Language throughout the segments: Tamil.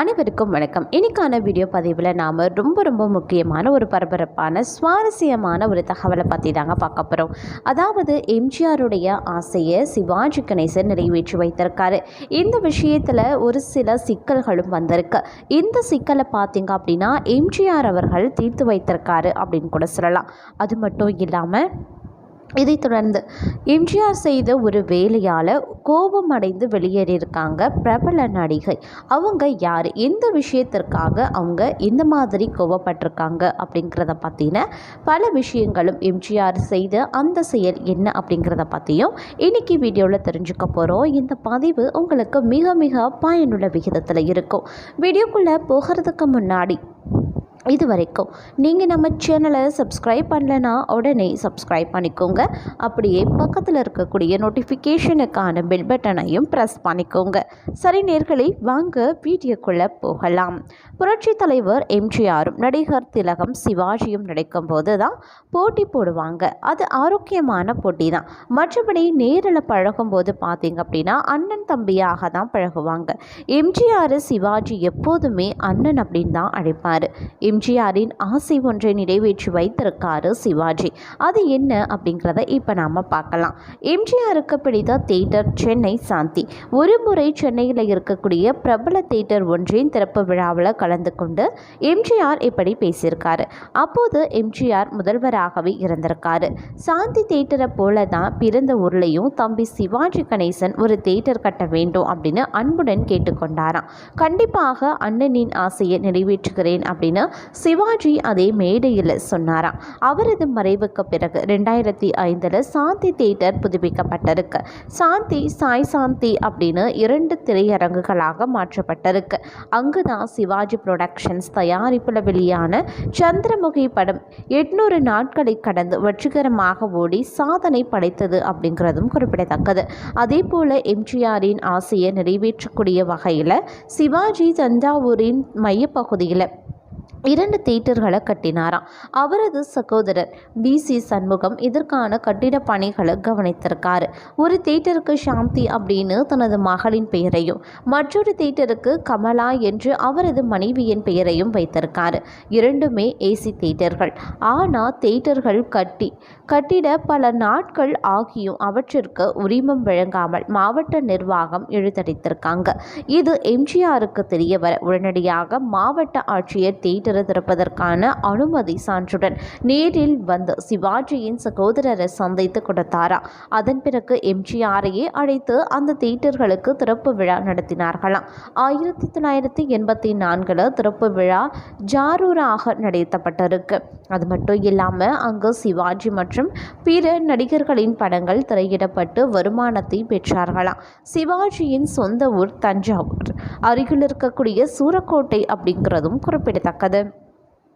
அனைவருக்கும் வணக்கம். இன்னைக்கான வீடியோ பதிவில் நாம் ரொம்ப ரொம்ப முக்கியமான ஒரு பரபரப்பான சுவாரஸ்யமான ஒரு தகவலை பற்றி தாங்க பார்க்க போகிறோம் அதாவது எம்ஜிஆருடைய ஆசையை சிவாஜி கணேசன் நிறைவேற்றி வைத்திருக்காரு. இந்த விஷயத்தில் ஒரு சில சிக்கல்களும் வந்திருக்கு. இந்த சிக்கலை பார்த்தீங்க அப்படின்னா எம்ஜிஆர் அவர்கள் தீர்த்து வைத்திருக்காரு அப்படின்னு கூட சொல்லலாம். அது மட்டும் இல்லாமல் இதைத் தொடர்ந்து எம்ஜிஆர் செய்த ஒரு வேலையால் கோபம் அடைந்து வெளியேறியிருக்காங்க பிரபல நடிகை. அவங்க யார்? எந்த விஷயத்திற்காக அவங்க இந்த மாதிரி கோபப்பட்டிருக்காங்க அப்படிங்கிறத பற்றின பல விஷயங்களும் எம்ஜிஆர் செய்த அந்த செயல் என்ன அப்படிங்கிறத பற்றியும் இன்னைக்கு வீடியோவில் தெரிஞ்சுக்க போகிறோம் இந்த பதிவு உங்களுக்கு மிக மிக பயனுள்ள விகிதத்தில் இருக்கும். வீடியோக்குள்ளே போகிறதுக்கு முன்னாடி இது வரைக்கும் நீங்கள் நம்ம சேனலை சப்ஸ்கிரைப் பண்ணலைன்னா உடனே சப்ஸ்கிரைப் பண்ணிக்கோங்க. அப்படியே பக்கத்தில் இருக்கக்கூடிய நோட்டிஃபிகேஷனுக்கான பெல் பட்டனையும் ப்ரெஸ் பண்ணிக்கோங்க. சரி நேர்களை வாங்க வீடியோக்குள்ளே போகலாம். புரட்சி தலைவர் எம்ஜிஆரும் நடிகர் திலகம் சிவாஜியும் நடிக்கும்போது தான் போட்டி போடுவாங்க. அது ஆரோக்கியமான போட்டி தான் மற்றபடி நேரில் பழகும்போது பார்த்தீங்க அப்படின்னா அண்ணன் தம்பியாக தான் பழகுவாங்க. எம்ஜிஆர் சிவாஜி எப்போதுமே அண்ணன் அப்படின்னு தான் அழைப்பார். எம்ஜிஆரின் ஆசை ஒன்றை நிறைவேற்றி வைத்திருக்காரு சிவாஜி. அது என்ன அப்படிங்கிறத இப்போ நாம் பார்க்கலாம். எம்ஜிஆருக்கு பிடித்த தேட்டர் சென்னை சாந்தி. ஒரு முறை சென்னையில் இருக்கக்கூடிய பிரபல தேட்டர் ஒன்றின் திறப்பு விழாவில் கலந்து கொண்டு எம்ஜிஆர் இப்படி பேசியிருக்காரு. அப்போது எம்ஜிஆர் முதல்வராகவே இருந்திருக்காரு. சாந்தி தேட்டரை போல தான் பிறந்த ஊர்லேயும் தம்பி சிவாஜி கணேசன் ஒரு தேட்டர் கட்ட வேண்டும் அப்படின்னு அன்புடன் கேட்டுக்கொண்டாராம். கண்டிப்பாக அண்ணனின் ஆசையை நிறைவேற்றுகிறேன் அப்படின்னு சிவாஜி அதே மேடையில் சொன்னாராம். அவரது மறைவுக்கு பிறகு ரெண்டாயிரத்தி ஐந்தில் சாந்தி தியேட்டர் புதுப்பிக்கப்பட்டிருக்கு. சாந்தி சாய் சாந்தி அப்படின்னு இரண்டு திரையரங்குகளாக மாற்றப்பட்டிருக்கு. அங்கு தான் சிவாஜி புரொடக்ஷன்ஸ் தயாரிப்பில் வெளியான சந்திரமுகி படம் எட்நூறு நாட்களை கடந்து வெற்றிகரமாக ஓடி சாதனை படைத்தது அப்படிங்கிறதும் குறிப்பிடத்தக்கது. அதே போல் எம்ஜிஆரின் ஆசையை நிறைவேற்றக்கூடிய வகையில் சிவாஜி தஞ்சாவூரின் மையப்பகுதியில் இரண்டு தியேட்டர்களை கட்டினாராம். அவரது சகோதரர் பி. சி. சண்முகம் இதற்கான கட்டிட பணிகளை கவனித்திருக்காரு. ஒரு தியேட்டருக்கு சாந்தி அப்படின்னு தனது மகளின் பெயரையும் மற்றொரு தியேட்டருக்கு கமலா என்று அவரது மனைவியின் பெயரையும் வைத்திருக்காரு. இரண்டுமே ஏசி தியேட்டர்கள் ஆனால் தியேட்டர்கள் கட்டி கட்டிட பல நாட்கள் ஆகியும் அவற்றிற்கு உரிமம் வழங்காமல் மாவட்ட நிர்வாகம் இழுத்தடித்திருக்காங்க. இது எம்ஜிஆருக்கு தெரிய வர உடனடியாக மாவட்ட ஆட்சியர் தியேட்டர் திறப்பதற்கான அனுமதி சான்றுடன் நேரில் வந்து சிவாஜியின் சகோதரரை சந்தித்து கொடுத்தாரா. அதன் பிறகு எம்ஜிஆரையே அழைத்து அந்த தியேட்டர்களுக்கு திறப்பு விழா நடத்தினார்களாம். ஆயிரத்தி தொள்ளாயிரத்தி எண்பத்தி நான்கில் திறப்பு விழா ஜாரூராக நடத்தப்பட்டிருக்கு. அது மட்டும் இல்லாமல் அங்கு சிவாஜி மற்றும் பிற நடிகர்களின் படங்கள் திரையிடப்பட்டு வருமானத்தை பெற்றார்களாம். சிவாஜியின் சொந்த ஊர் தஞ்சாவூர் அருகில் இருக்கக்கூடிய சூரக்கோட்டை அப்படிங்கிறதும் குறிப்பிடத்தக்கது.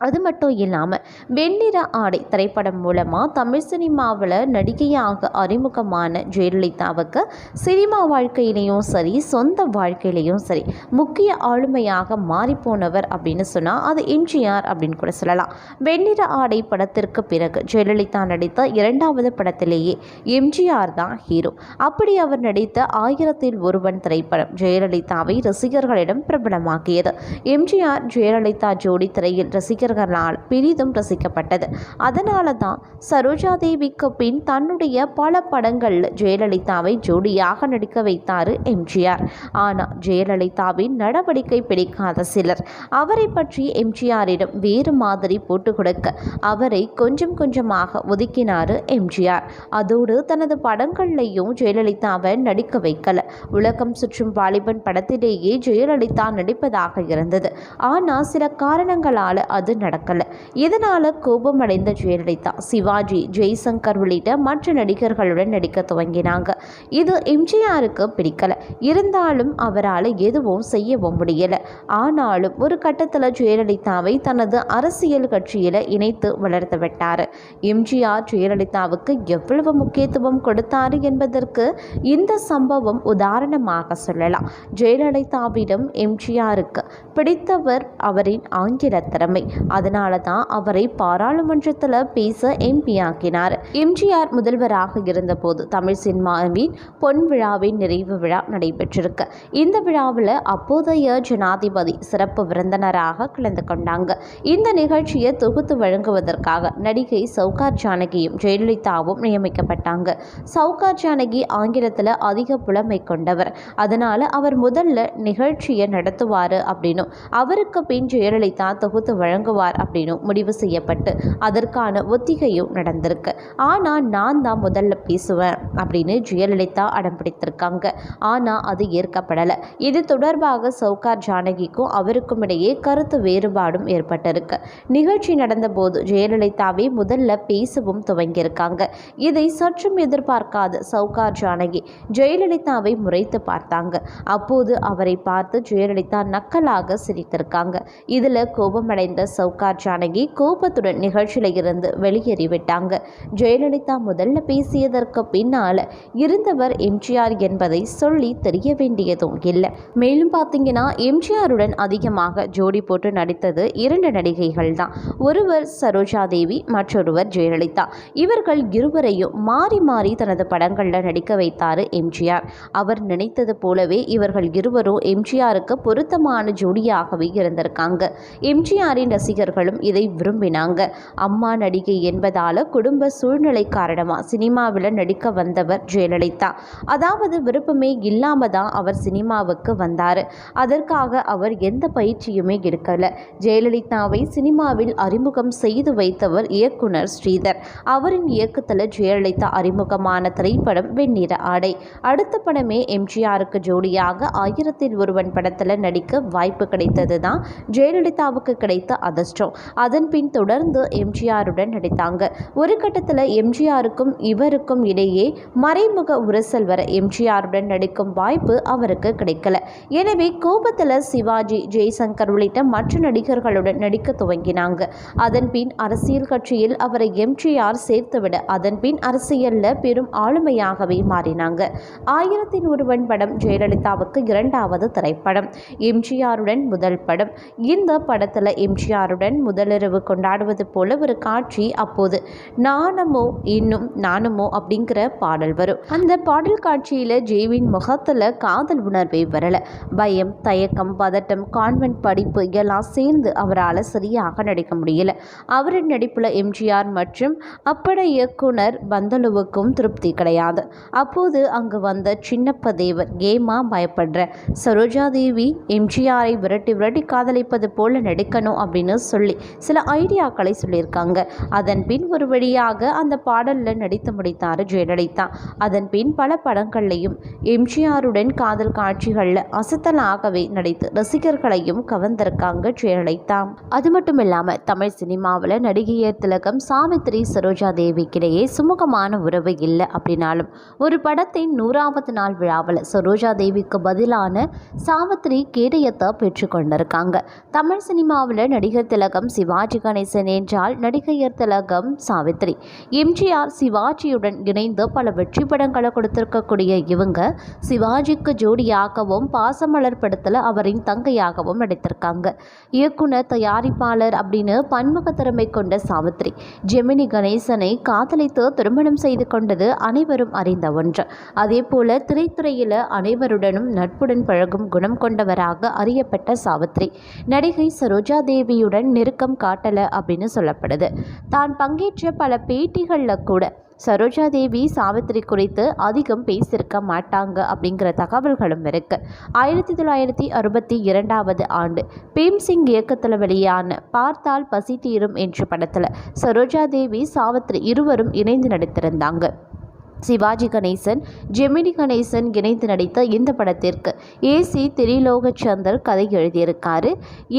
அது மட்டும் இல்லாமல் வெண்ணிற ஆடை திரைப்படம் மூலமாக தமிழ் சினிமாவில் நடிகையாக அறிமுகமான ஜெயலலிதாவுக்கு சினிமா வாழ்க்கையிலையும் சரி சொந்த வாழ்க்கையிலையும் சரி முக்கிய ஆளுமையாக மாறிப்போனவர் அப்படின்னு சொன்னால் அது எம்ஜிஆர் அப்படின்னு கூட சொல்லலாம். வெண்ணிற ஆடை படத்திற்கு பிறகு ஜெயலலிதா நடித்த இரண்டாவது படத்திலேயே எம்ஜிஆர் தான் ஹீரோ. அப்படி அவர் நடித்த ஆயிரத்தில் ஒருவன் திரைப்படம் ஜெயலலிதாவை ரசிகர்களிடம் பிரபலமாக்கியது. எம்ஜிஆர் ஜெயலலிதா ஜோடி திரையில் ரசிகர் ரசிகர்களால் பெரிதும் ரசிக்கப்பட்டது. அதனால தான் சரோஜா தேவிக்கு பின் தன்னுடைய பல படங்களில் ஜெயலலிதாவை ஜோடியாக நடிக்க வைத்தார் எம்ஜிஆர். ஆனால் ஜெயலலிதாவின் நடவடிக்கை பிடிக்காத சிலர் அவரை பற்றி எம்ஜிஆரிடம் வேறு மாதிரி போட்டு கொடுக்க அவரை கொஞ்சம் கொஞ்சமாக ஒதுக்கினார் எம்ஜிஆர். அதோடு தனது படங்கள்லையும் ஜெயலலிதாவை நடிக்க வைக்கல. உலகம் சுற்றும் வாலிபன் படத்திலேயே ஜெயலலிதா நடிப்பதாக இருந்தது. ஆனால் சில காரணங்களால் அது நடக்கலை. இதனால் கோபமடைந்த ஜெயலலிதா சிவாஜி ஜெய்சங்கர் உள்ளிட்ட மற்ற நடிகர்களுடன் நடிக்க துவங்கினாங்க. இது எம்ஜிஆருக்கு பிடிக்கல. இருந்தாலும் அவரால் எதுவும் செய்யவும் முடியல. ஆனாலும் ஒரு கட்டத்தில் ஜெயலலிதாவை தனது அரசியல் கட்சியில் இணைத்து வளர்த்து விட்டார். எம்ஜிஆர் ஜெயலலிதாவுக்கு எவ்வளவு முக்கியத்துவம் கொடுத்தார் என்பதற்கு இந்த சம்பவம் உதாரணமாக சொல்லலாம். ஜெயலலிதாவிடம் எம்ஜிஆருக்கு பிடித்தவர் அவரின் ஆங்கில திறமை. அதனால தான் அவரை பாராளுமன்றத்தில் பேச எம்பி ஆக்கினார். எம்ஜிஆர் முதல்வராக இருந்தபோது தமிழ் சினிமாவின் பொன் விழாவின் நிறைவு விழா நடைபெற்றிருக்கு. இந்த விழாவில் அப்போதைய ஜனாதிபதி சிறப்பு விருந்தினராக கலந்து கொண்டாங்க. இந்த நிகழ்ச்சியை தொகுத்து வழங்குவதற்காக நடிகை சவுகார் ஜானகியும் ஜெயலலிதாவும் நியமிக்கப்பட்டாங்க. சவுகார் ஜானகி ஆங்கிலத்தில் அதிக புலமை கொண்டவர். அதனால் அவர் முதல்ல நிகழ்ச்சியை நடத்துவார் அப்படின்னும் அவருக்கு பின் ஜெயலலிதா தொகுத்து வழங்குவார் அப்படின்னும் முடிவு செய்யப்பட்டு அதற்கான ஒத்திகையும் நடந்திருக்கு. ஆனால் நான் தான் முதல்ல பேசுவேன் அப்படின்னு ஜெயலலிதா அடம் பிடித்திருக்காங்க. ஆனால் அது ஏற்கப்படலை. இது தொடர்பாக சௌகார் ஜானகிக்கும் அவருக்கும் இடையே கருத்து வேறுபாடும் ஏற்பட்டிருக்கு. நிகழ்ச்சி நடந்தபோது ஜெயலலிதாவே முதல்ல பேசவும் துவங்கியிருக்காங்க. இதை சற்றும் எதிர்பார்க்காத சௌகார் ஜானகி ஜெயலலிதாவை முறைத்து பார்த்தாங்க. அப்போது அவரை பார்த்து ஜெயலலிதா நக்கலாக சிரித்திருக்காங்க. இதில் கோபமடைந்த சவுகார் ஜானகி கோபத்துடன் நிகழ்ச்சியில இருந்து வெளியேறிவிட்டாங்க. ஜெயலலிதா முதல்ல பேசியதற்கு பின்னால் இருந்தவர் எம்ஜிஆர் என்பதை சொல்லி தெரிய வேண்டியதும் இல்லை. மேலும் பார்த்தீங்கன்னா எம்ஜிஆருடன் அதிகமாக ஜோடி போட்டு நடித்தது இரண்டு நடிகைகள் தான். ஒருவர் சரோஜா தேவி மற்றொருவர் ஜெயலலிதா. இவர்கள் இருவரையும் மாறி மாறி தனது படங்களில் நடிக்க வைத்தார் எம்ஜிஆர். அவர் நினைத்தது போலவே இவர்கள் இருவரும் எம்ஜிஆருக்கு பொருத்தமான ஜோடியாகவே இருந்திருக்காங்க. எம்ஜிஆரின் ரசிகர்களும் இதை விரும்பினாங்க. அம்மா நடிகை என்பதால குடும்ப சூழ்நிலை காரணமாக சினிமாவில் நடிக்க வந்தவர் ஜெயலலிதா. அதாவது விருப்பமே இல்லாம தான் அவர் சினிமாவுக்கு வந்தார். அதற்காக அவர் எந்த பயிற்சியுமே எடுக்கல. ஜெயலலிதாவை சினிமாவில் அறிமுகம் செய்து வைத்தவர் இயக்குனர் ஸ்ரீதர். அவரின் இயக்கத்தில் ஜெயலலிதா அறிமுகமான திரைப்படம் வெண்ணிற ஆடை. அடுத்த படமே எம்ஜிஆருக்கு ஜோடியாக ஆயிரத்தில் ஒருவன் படத்தில் நடிக்க வாய்ப்பு கிடைத்தது தான் ஜெயலலிதாவுக்கு கிடைத்த அதிர்ஷ்டம் அதன் பின் தொடர்ந்து எம்ஜிஆருடன் நடித்தாங்க. ஒரு கட்டத்தில் எம்ஜிஆருக்கும் இவருக்கும் இடையே மறைமுக உரசல் வர எம்ஜிஆருடன் நடிக்கும் வாய்ப்பு அவருக்கு கிடைக்கல. எனவே கோபத்தில் சிவாஜி ஜெய்சங்கர் உள்ளிட்ட மற்ற நடிகர்களுடன் நடிக்க துவங்கினாங்க. அதன் பின் அரசியல் கட்சியில் அவரை எம்ஜிஆர் சேர்த்துவிட அதன் பின் அரசியல்ல பெரும் ஆளுமையாகவே மாறினாங்க. ஆயிரத்தின் ஒருவன் படம் ஜெயலலிதாவுக்கு இரண்டாவது திரைப்படம். எம்ஜிஆருடன் முதல் படம். இந்த படத்தில் எம்ஜிஆருடன் முதலிரவு கொண்டாடுவது போல ஒரு காட்சி அப்போது. நானமோ இன்னும் நானுமோ அப்படிங்கிற பாடல் வரும். அந்த பாடல் காட்சியில் ஜெய்வின் முகத்தில் காதல் உணர்வே வரல. பயம் தயக்கம் பதட்டம் கான்வென்ட் படிப்பு எல்லாம் சேர்ந்து அவரால் சரியாக நடிக்க முடியல. அவரின் நடிப்பில் எம்ஜிஆர் மற்றும் அப்பட இயக்குனர் பந்தலுவுக்கும் திருப்தி கிடையாது. அப்போது அங்கு வந்த சின்னப்ப தேவர் ஏமா பயப்படுற. சரோஜா தேவி எம்ஜிஆரை விரட்டி விரட்டி காதலிப்பது போல நடிக்கணும் அப்படின்னு சொல்லி சில ஐடியாக்களை சொல்லியிருக்காங்க. அதன் பின் ஒரு வழியாக அந்த பாடலில் நடித்து முடித்தார் ஜெயலலிதா. அதன் பின் பல படங்கள்லையும் எம்ஜிஆருடன் காதல் காட்சிகளில் அசத்தலாகவே நடித்து ரசிகர்களையும் கவர்ந்திருக்காங்க ஜெயலலிதா. அது மட்டும் இல்லாமல் தமிழ் சினிமாவில் நடிகையர் திலகம் சாவித்ரி சரோஜா தேவிக்கிடையே சுமூகமான உறவு இல்லை அப்படின்னாலும் ஒரு படத்தின் நூறாவது நாள் விழாவில் சரோஜா தேவிக்கு பதிலான சாவித்ரி கேடயத்தை பெற்றுக்கொண்டிருக்காங்க. தமிழ் சினிமாவில் நடிகர் திலகம் சிவாஜி கணேசன் என்றால் நடிகையர் திலகம் சாவித்ரி. எம்ஜிஆர் சிவாஜியுடன் இணைந்து பல வெற்றி படங்களை கொடுத்திருக்கக்கூடிய இவங்க சிவாஜிக்கு ஜோடியாகவும் பாசமலர் படத்தில் அவரின் தங்கையாகவும் நடித்திருக்காங்க. இயக்குனர் தயாரிப்பாளர் அப்படின்னு பன்முக திறமை கொண்ட சாவித்ரி. ஜெமினி கணேசனை காதலித்து திருமணம் செய்து கொண்டது அனைவரும் அறிந்த ஒன்று. அதே போல திரைத்துறையில் அனைவருடனும் நட்புடன் பழகும் குணம் கொண்டவராக அறியப்பட்ட சாவித்ரி. நடிகை சரோஜா தேவியுடன் நெருக்கம் காட்டல அப்படின்னு சொல்லப்படுது. தான் பங்கேற்ற பல பேட்டிகளில் கூட சரோஜா தேவி சாவித்திரி குறித்து அதிகம் பேசியிருக்க மாட்டாங்க அப்படிங்கிற தகவல்களும் இருக்கு. ஆயிரத்தி தொள்ளாயிரத்தி அறுபத்தி இரண்டாவது ஆண்டு பீம்சிங் இயக்கத்தில் வெளியான பார்த்தால் பசி தீரும் என்ற படத்தில் சரோஜா தேவி சாவித்ரி இருவரும் இணைந்து நடித்திருந்தாங்க. சிவாஜி கணேசன் ஜெமினி கணேசன் இணைந்து நடித்த இந்த படத்திற்கு ஏசி திரிலோகச்சந்தர் கதை எழுதியிருக்காரு.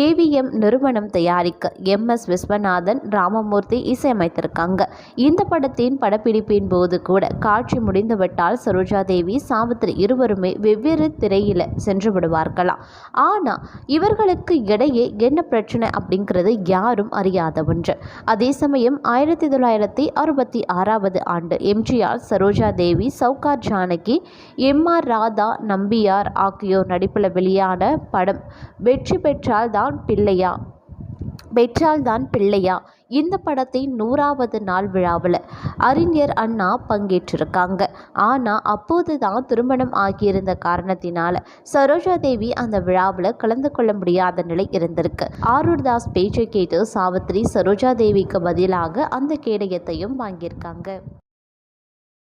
ஏவிஎம் நிறுவனம் தயாரிக்க எம் எஸ் விஸ்வநாதன் ராமமூர்த்தி இசையமைத்திருக்காங்க. இந்த படத்தின் படப்பிடிப்பின் போது கூட காட்சி முடிந்துவிட்டால் சரோஜா தேவி சாவித்ரி இருவருமே வெவ்வேறு திரையில் சென்று விடுவார்களாம். ஆனால் இவர்களுக்கு இடையே என்ன பிரச்சனை அப்படிங்கிறது யாரும் அறியாத ஒன்று. அதே சமயம் ஆயிரத்தி தொள்ளாயிரத்தி அறுபத்தி ஆறாவது ஆண்டு எம்ஜிஆர் சரோஜா சரோஜா தேவி சவுகார் ஜானகி எம் ஆர் ராதா நம்பியார் ஆகியோர் நடிப்பில் வெளியான படம் வெற்றி பெற்றால் தான் பிள்ளையா? பெற்றால் தான் பிள்ளையா? இந்த படத்தின் நூறாவது நாள் விழாவில் அறிஞர் அண்ணா பங்கேற்றிருக்காங்க. ஆனால் அப்போது தான் திருமணம் ஆகியிருந்த காரணத்தினால சரோஜா தேவி அந்த விழாவில் கலந்து கொள்ள முடியாத நிலை இருந்திருக்கு. ஆரூர் தாஸ் பேச்சை கேட்டு சாவித்ரி சரோஜா தேவிக்கு பதிலாக அந்த கேடயத்தையும் வாங்கியிருக்காங்க.